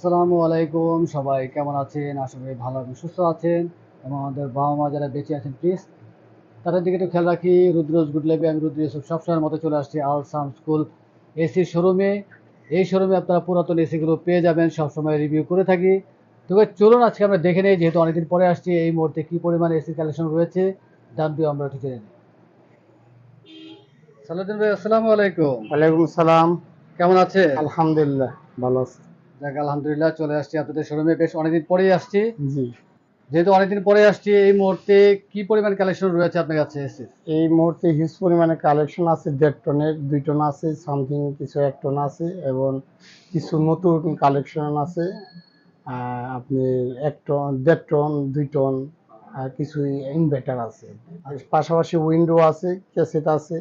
আসসালামু আলাইকুম সবাই কেমন আছেন? আশা করি ভালো এবং সুস্থ আছেন। এবং আমাদের বাবা মা যারা বেঁচে আছেন প্লিজ তাদের দিকে একটু খেয়াল রাখি। রুদ্রজ গুড লাইফে আমি রুদ্র ইউসুফ সবসময়ের মতো চলে আসছি আল সাম স্কুল এসির শোরুমে এই শোরুমে আপনারা পুরাতন এসিগুলো পেয়ে যাবেন সবসময় রিভিউ করে থাকি। তবে চলুন আজকে আমরা দেখে নেই যেহেতু অনেকদিন পরে আসছি এই মুহূর্তে কী পরিমাণ এসি কালেকশন রয়েছে দাম দিয়ে আমরা একটু জেনে নিই। সালাউদ্দিন ভাই আসসালামু আলাইকুম। ওয়ালাইকুম সালাম কেমন আছে আলহামদুলিল্লাহ ভালো আছি। যাক আলহামদুলিল্লাহ চলে আসছি আপনাদের শোরুমে বেশ অনেকদিন পরেই আসছি। জি। যেহেতু অনেকদিন পরে আসছি এই মুহূর্তে কি পরিমাণ কালেকশন রয়েছে আপনার কাছে? এই মুহূর্তে হিউজ পরিমাণে কালেকশন আছে দেড় টনের দুই টন আছে সামথিং কিছু এক টন আছে এবং কিছু নতুন কালেকশন আছে। আপনি এক টন দেড় টন দুই টন আর কিছু ইনভার্টার আছে। পাশাপাশি উইন্ডো আছে ক্যাসেট আছে।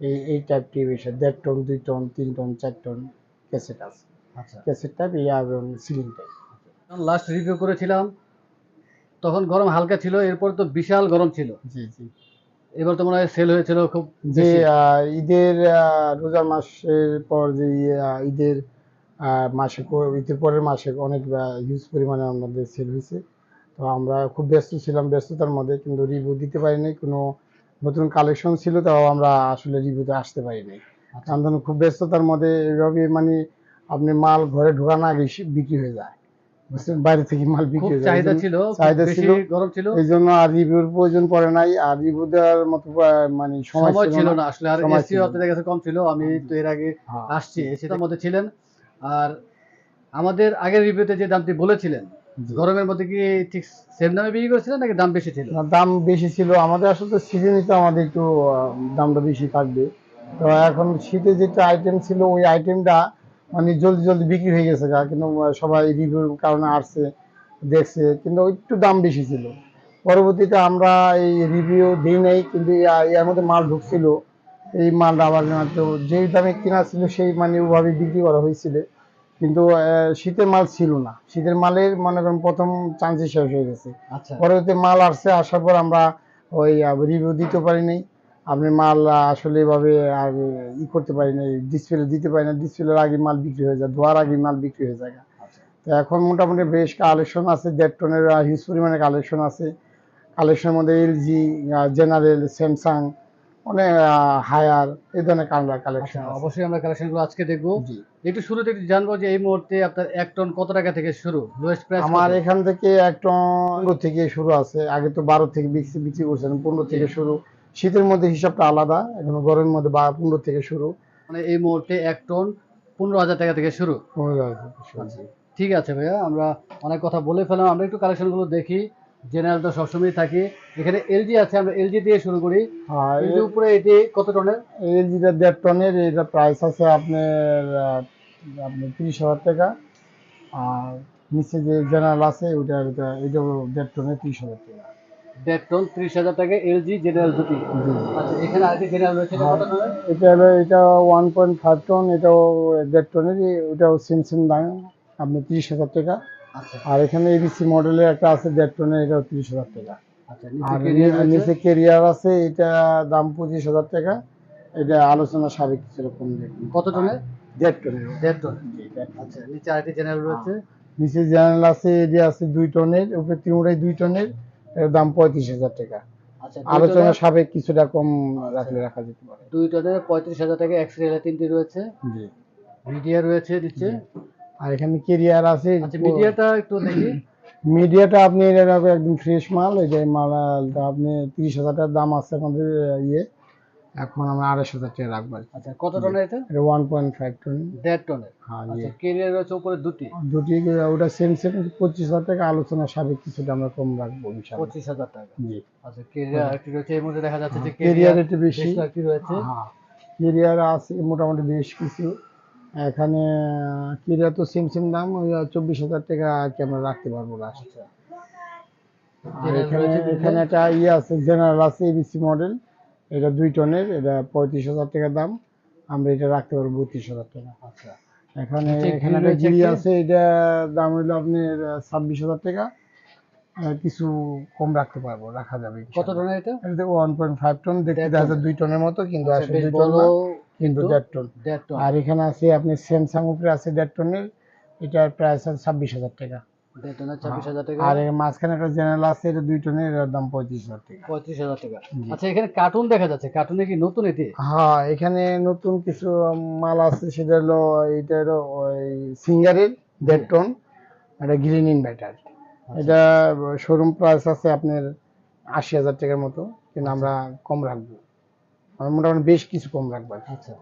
এই এই টাইপটি বিষয় দেড় টন দুই টন তিন টন চার টন ক্যাসেট আছে। ক্যাসেট টাইপ ইয়া সিলিং টাইপ লাস্ট রিভিউ করেছিলাম তখন গরম হালকা ছিল এরপর তো বিশাল গরম ছিল। জি জি। এবার তো মনে হয় সেল হয়েছিল খুব যে ঈদের রোজার মাসের পর যে ঈদের মাসে ঈদের পরের মাসে অনেক হিউজ পরিমাণে আমাদের সেল হয়েছে। তো আমরা খুব ব্যস্ত ছিলাম ব্যস্ততার মধ্যে কিন্তু রিভিউ দিতে পারিনি কোনো নতুন কালেকশন ছিল তাও আমরা আসলে রিভিউতে আসতে পারিনি আচ্ছা। কারণ খুব ব্যস্ততার মধ্যে এইভাবে মানে আপনি মাল ঘরে ঢোকানো আগে বিক্রি হয়ে যায়। বুঝছেন? বাইরে থেকে মাল বিক্রি হয়ে যায়। চাহিদা ছিল চাহিদা ছিল। গরম ছিল। এই জন্য আর রিভিউর প্রয়োজন পড়ে নাই। আর রিভিউ দেওয়ার মতো মানে সময় ছিল না। আসলে। আর না। আপনাদের কাছে কম ছিল আমি তো এর আগে হ্যাঁ। আসছি এসিটার মধ্যে ছিলেন। আর আমাদের আগের রিভিউতে যে দামটি বলেছিলেন গরমের মধ্যে কি ঠিক সেম দামে বিক্রি করেছিলেন নাকি দাম বেশি ছিল? দাম বেশি ছিল। আমাদের আসলে সিজনে তো আমাদের একটু দামটা বেশি থাকবে। তো এখন শীতে যেটা আইটেম ছিল ওই আইটেমটা মানে জলদি জলদি বিক্রি হয়ে গেছে গা কিন্তু সবাই রিভিউর কারণে আসছে দেখছে কিন্তু একটু দাম বেশি ছিল। পরবর্তীতে আমরা এই রিভিউ দিই নাই কিন্তু এর মধ্যে মাল ঢুকছিল। এই মালটা আবার তো যেই দামে কেনা ছিল সেই মানে ওভাবে বিক্রি করা হয়েছিল। কিন্তু শীতের মাল ছিল না। শীতের মালের মনে করেন প্রথম চান্সই শেষ হয়ে গেছে। আচ্ছা। পরবর্তী মাল আসছে আসার পর আমরা ওই রিভিউ দিতে পারি নাই। আপনি মাল আসলে এভাবে আর ই করতে পারি না ডিসপ্লে দিতে পারি না। ডিসপ্লের আগে মাল বিক্রি হয়ে যায় ধোয়ার আগে মাল বিক্রি হয়ে যায়। আচ্ছা। তো এখন মোটামুটি বেশ কালেকশন আছে দেড় টনের হিউজ পরিমাণে কালেকশন আছে। কালেকশনের মধ্যে এলজি জেনারেল স্যামসাং অনেক হায়ার এই ধরনের আচ্ছা কালেকশন অবশ্যই আমরা কালেকশনগুলো আজকে দেখব। একটু শুরুতে একটু জানব যে এই মুহূর্তে আপনার এক টন কত টাকা থেকে শুরু? লোয়েস্ট প্রাইস আমার এখান থেকে এক টন থেকে শুরু আছে। আগে তো বারো থেকে বিক্রি বিক্রি করছেন পনেরো থেকে শুরু। শীতের মধ্যে হিসাবটা আলাদা এখন গরমের মধ্যে বা পনেরো থেকে শুরু। মানে এই মুহূর্তে এক টন পনেরো হাজার টাকা থেকে শুরু। পনেরো হাজার। আচ্ছা ঠিক আছে ভাইয়া আমরা অনেক কথা বলে ফেলাম। আমরা একটু কালেকশনগুলো দেখি। জেনারেল তো সবসময় থাকি। এখানে এলজি আছে আমরা এলজি দিয়ে শুরু করি। আর এলজি উপরে এটি কত টনের? এই যেটা দেড় টনের এটা প্রাইস আছে আপনার আপনার তিরিশ হাজার টাকা। আর নিচে যে জেনারেল আছে ওইটা ওইটা এটাও দেড় টনের তিরিশ হাজার টাকা। দেড় টন ত্রিশ হাজার টাকা এলজি জেনারেল দুটি আচ্ছা এখানে আরেকটি জেনারেল রয়েছে এটা কত টনের এটা হলো এটা ওয়ান পয়েন্ট ফাইভ টন এটাও দেড় টনের ওটাও সেম সেম দাম। আপনি তিরিশ হাজার টাকা। আচ্ছা। আর এখানে এবিসি মডেলের একটা আছে দেড় টনের এটাও তিরিশ হাজার টাকা। আচ্ছা আর নিচে কেরিয়ার আছে এটা দাম পঁচিশ হাজার টাকা। এটা আলোচনা সাবেক সেরকম দেখুন কত টনের দেড় টনের টন দেড় টন। আচ্ছা নিচে আরেকটি জেনারেল রয়েছে? নিচে জানাল আছে এটি আছে দুই টনের উপরে তিনটাই দুই টনের এর দাম পঁয়ত্রিশ হাজার টাকা। আচ্ছা আলোচনা সাবেক কিছুটা কম রাখলে রাখা যেতে পারে। দুই টনের পঁয়ত্রিশ হাজার টাকা এক্সরেল তিনটি রয়েছে। জি। মিডিয়া রয়েছে নিচে আর এখানে কেরিয়ার আছে। আচ্ছা মিডিয়াটা একটু দেখি। মিডিয়াটা আপনি একদম ফ্রেশ মাল এটা মালটা আপনি তিরিশ হাজার টাকার দাম আছে আমাদের ইয়ে। এখন আমরা আড়াইশ হাজার টাকা রাখব। আচ্ছা কত টনের এটা? এটা ওয়ান পয়েন্ট ফাইভ টন দেড় টনের? হ্যাঁ আচ্ছা কেরিয়ার রয়েছে উপরে দুটি? দুটি ওটা সেম সেম পঁচিশ হাজার টাকা আলোচনা সাবেক কিছুটা আমরা কম রাখব পঁচিশ হাজার টাকা। জি। আচ্ছা কেরিয়ার একটি রয়েছে? এর মধ্যে দেখা যাচ্ছে যে কেরিয়ার একটু বেশি। একটি রয়েছে? হ্যাঁ কেরিয়ার আছে মোটামুটি বেশ কিছু। এখানে কেরিয়ার তো সেম সেম দাম ওই চব্বিশ হাজার টাকা আর কি আমরা রাখতে পারব লাস্ট আচ্ছা। এখানে এখানে একটা ইয়ে আছে জেনারেল আছে এবিসি মডেল এটা দুই টনের এটা পঁয়ত্রিশ হাজার টাকা দাম। আমরা এটা রাখতে পারব বত্রিশ হাজার টাকা। আচ্ছা। এখানে এখানে একটা গিরি আছে এটা দাম হলো আপনার ছাব্বিশ হাজার টাকা। কিছু কম রাখতে পারব রাখা যাবে কত টনের এটা? এটা ওয়ান পয়েন্ট ফাইভ টন দেখতে দেখা যায় দুই টনের মতো কিন্তু আচ্ছা, আসলে বেশ দুই টন কিন্তু টন। দেড় টন। আর এখানে আছে আপনি স্যামসাং উপরে আছে দেড় টনের এটার প্রাইস আছে ছাব্বিশ হাজার টাকা। হাজার টাকা। আর মাঝখানে একটা জেনারেল আছে এটা দুই টনের দাম পঁয়ত্রিশ হাজার টাকা। পঁয়ত্রিশ হাজার টাকা। আচ্ছা এখানে কার্টুন দেখা যাচ্ছে। কার্টুনে কি নতুন এটি? হ্যাঁ এখানে নতুন কিছু মাল আছে সেটা হলো এটা হলো ওই সিঙ্গারের দেড় টন। এটা গ্রিন ইনভার্টার এটা শোরুম প্রাইস আছে আপনার আশি হাজার টাকার মতো কিন্তু আমরা কম রাখব। আমরা মোটামুটি বেশ কিছু কম রাখব। আচ্ছা।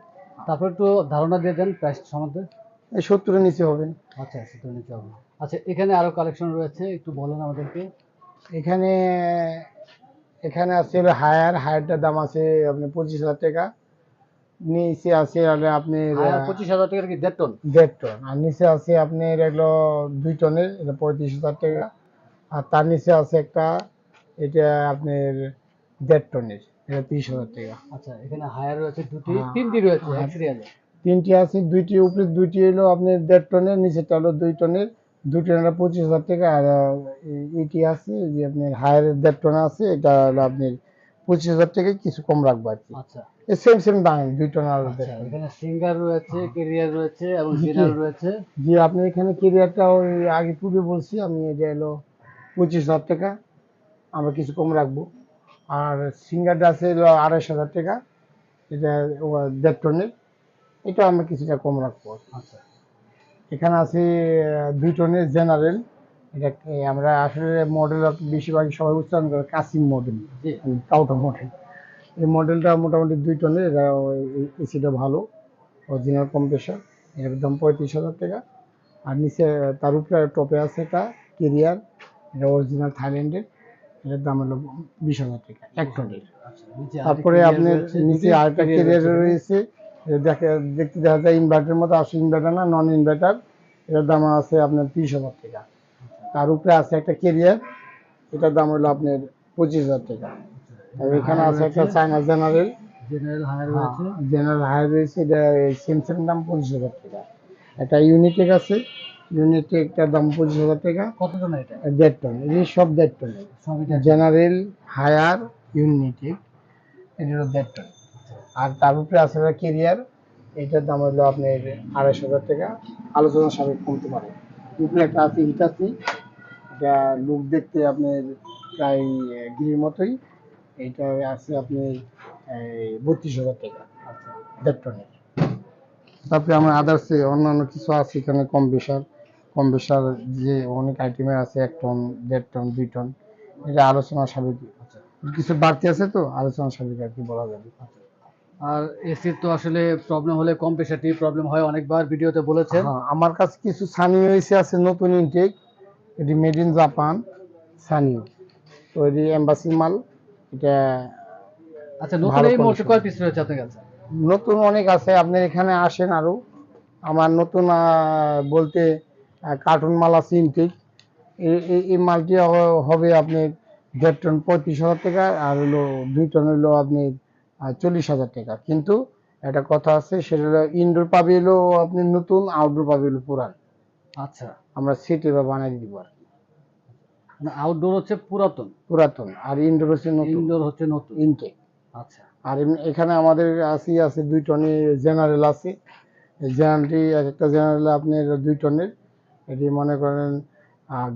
তারপর একটু ধারণা দিয়ে দেন প্রাইস সম্বন্ধে। সত্তরের নিচে হবে। আচ্ছা সেটা নিতে হবে। আচ্ছা এখানে আরও কালেকশন রয়েছে একটু বলেন আমাদেরকে। এখানে এখানে আছে হলো হায়ার হায়ারটার দাম আছে আপনি পঁচিশ হাজার টাকা। নিচে আছে আপনি পঁচিশ হাজার টাকার কি দেড় টন? দেড় টন। আর নিচে আছে আপনি এগুলো দুই টনের এটা পঁয়ত্রিশ হাজার টাকা। আর তার নিচে আছে একটা এটা আপনার দেড় টনের এটা তিরিশ হাজার টাকা। আচ্ছা এখানে হায়ার রয়েছে দুটি হ্যাঁ। তিনটি রয়েছে হ্যাঁ। এক সিরিয়ালে। তিনটি আছে দুইটি উপরে দুইটি হলো আপনার দেড় টনের নিচেটা হলো দুই টনের। দুই টনের পঁচিশ হাজার টাকা আর এটি আছে যে আপনার হায়ার দেড় টন আছে এটা হলো আপনার পঁচিশ হাজার টাকা কিছু কম রাখব আর কি। আচ্ছা। সেম সেম দাম দুই টন আর আচ্ছা এখানে সিঙ্গার রয়েছে কেরিয়ার রয়েছে এবং জি, জি। রয়েছে। জি আপনি এখানে কেরিয়ারটা ওই আগে পূর্বে বলছি আমি এটা হলো পঁচিশ হাজার টাকা আমরা কিছু কম রাখব। আর সিঙ্গারটা আছে হলো আড়াইশ হাজার টাকা এটা দেড় টনের। এটা আমরা কিছুটা কম রাখব। আচ্ছা। এখানে আছে দুই টনের জেনারেল। এটা আমরা আসলে মডেল বেশিরভাগ সবাই উচ্চারণ করে কাসিম মডেল কাউটা মডেল এই মডেলটা মোটামুটি দুই টনের এটা এসিটা ভালো অরিজিনাল কম্প্রেসার এর দাম পঁয়ত্রিশ হাজার টাকা। আর নিচে তার উপরে টপে আছে একটা কেরিয়ার এটা অরিজিনাল থাইল্যান্ডের এটার দাম হলো বিশ হাজার টাকা এক টনের। আচ্ছা তারপরে আরেকটি আপনার নিচে আরেকটা কেরিয়ার রয়েছে। দেখে দেখতে দেখা যায় ইনভার্টারের মতো আসলে ইনভার্টার না নন ইনভার্টার এটার দাম আছে আপনার তিরিশ হাজার টাকা। তার উপরে আছে একটা কেরিয়ার এটার দাম হলো আপনার পঁচিশ হাজার টাকা। আর এখানে আছে একটা চায়না জেনারেল জেনারেল হায়ার রয়েছে। জেনারেল হায়ার রয়েছে এটা স্যামসাং দাম পঁচিশ হাজার টাকা। একটা ইউনিটেক আছে ইউনিটেকটার দাম পঁচিশ হাজার টাকা। কত জন এটা দেড় টন এই সব দেড় সবই জেনারেল হায়ার ইউনিটেক এটা হলো দেড় টন আর তার উপরে আছে কেরিয়ার এটার দাম হলো আপনার আড়াইশ হাজার টাকা। আলোচনা সাপেক্ষ কমতে পারে। উপরে একটা আছে হিটাসি এটা লুক দেখতে আপনার প্রায় গিরির মতোই। এটা আছে আপনি বত্রিশ হাজার টাকা। দেড় টনের তারপরে আমার আদার্স অন্যান্য কিছু আছে এখানে কম বেশার কম বেশার যে অনেক আইটেমের আছে, এক টন দেড় টন দুই টন এটা আলোচনা সাপেক্ষ। কিছু বাড়তি আছে তো? আলোচনা সাপেক্ষ আর কি বলা যাবে। আর এসির তো আসলে প্রবলেম হলে কম প্রেশারটি প্রবলেম হয় অনেকবার ভিডিওতে বলেছেন। হ্যাঁ আমার কাছে কিছু সানিও এসে আছে নতুন ইনটেক এটি মেড ইন জাপান সানিও তো এটি এম্বাসির মাল এটা আচ্ছা নতুন এই condition। কয় পিস রয়েছে আপনার কাছে? নতুন অনেক আছে আপনি এখানে আসেন আরও। আমার নতুন বলতে কার্টুন মাল আছে ইনটেক এই মালটি হবে আপনি দেড় টন পঁয়ত্রিশ হাজার টাকা আর হলো দুই টন হলো আপনি চল্লিশ হাজার টাকা। কিন্তু একটা কথা আছে সেটা হলো ইনডোর পাবে হলো আপনি নতুন আউটডোর পাবে হলো পুরান। আচ্ছা। আমরা সিটে বা বানাই দিব আর মানে আউটডোর হচ্ছে পুরাতন? পুরাতন আর ইনডোর হচ্ছে নতুন। ইনডোর হচ্ছে নতুন। ইনটেক আচ্ছা। আর এখানে আমাদের আছে আছে দুই টনে জেনারেল আছে। জেনারেলটি এক একটা জেনারেল আপনার দুই টনের। এটি মনে করেন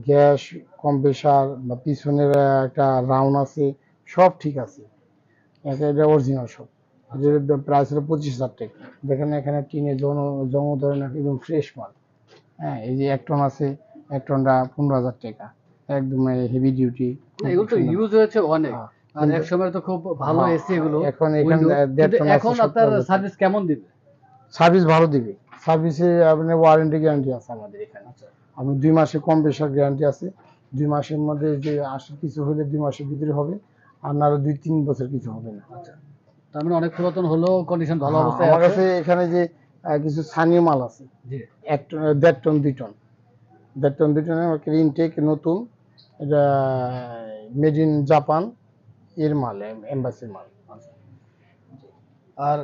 গ্যাস কম্প্রেসার বা পিছনের একটা রাউন্ড আছে সব ঠিক আছে। এটা অরিজিনাল সব এটার প্রাইস হলো পঁচিশ হাজার টাকা। দেখেন এখানে টিনে জন জম ধরেন একদম ফ্রেশ মাল। হ্যাঁ এই যে এক টন আছে এক টনটা পনেরো হাজার টাকা। একদম হেভি ডিউটি এগুলো তো ইউজ হয়েছে অনেক। হ্যাঁ। আর এক সময় তো খুব ভালো হ্যাঁ, এসি এগুলো এখন এখানে এখন আপনার সার্ভিস কেমন দিবে? সার্ভিস ভালো দিবে। সার্ভিসে আপনার ওয়ারেন্টি গ্যারান্টি আছে আমাদের এখানে। আচ্ছা। আপনি দুই মাসের কম বেশার গ্যারান্টি আছে। দুই মাসের মধ্যে যে আসলে কিছু হলে দুই মাসের ভিতরে হবে। দুই তিন বছর কিছু হবে না। আচ্ছা। তার মানে অনেক পুরাতন হলেও কন্ডিশন ভালো হ্যাঁ, অবস্থায় আমার কাছে এখানে যে কিছু স্থানীয় মাল আছে। এক টন দেড় টন দুই টন। দেড় টন দুই টনের ইনটেক নতুন। এটা মেড ইন জাপান এর মাল এম্বাসির মাল। আচ্ছা। আর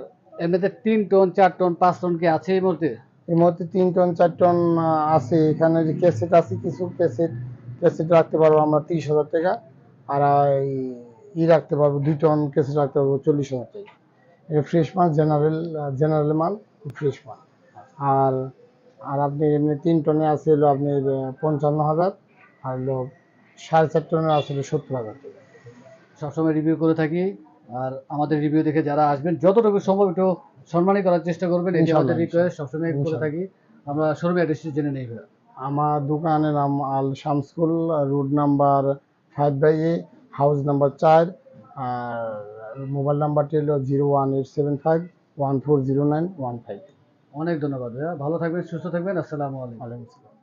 এমনিতে তিন টন চার টন পাঁচ টন কি আছে এই মুহূর্তে? এই মুহূর্তে তিন টন চার টন আছে। এখানে যে ক্যাসেট আছে কিছু ক্যাসেট ক্যাসেট রাখতে পারব আমরা তিরিশ হাজার টাকা। আর এই ই রাখতে পারব দুই টন ক্যাসেট রাখতে পারব চল্লিশ হাজার টাকা। এটা ফ্রেশ মাল জেনারেল জেনারেল মাল ফ্রেশ মাল। আর আর আপনি এমনি তিন টনে আছে হলো আপনি পঞ্চান্ন হাজার আর হলো সাড়ে চার টনে আছে হলো সত্তর হাজার সবসময় রিভিউ করে থাকি আর আমাদের রিভিউ দেখে যারা আসবেন যতটুকু সম্ভব একটু সম্মানই করার চেষ্টা করবেন এই আমাদের রিকোয়েস্ট সবসময় করে থাকি। আমরা শোরুমে অ্যাড্রেস জেনে নেই আমার দোকানের নাম আল শামসকুল road number five by A house number চার আর মোবাইল নাম্বারটি হলো zero one eight seven five one four zero nine one five. অনেক ধন্যবাদ ভাইয়া। ভালো থাকবেন সুস্থ থাকবেন। আসসালামু আলাইকুম।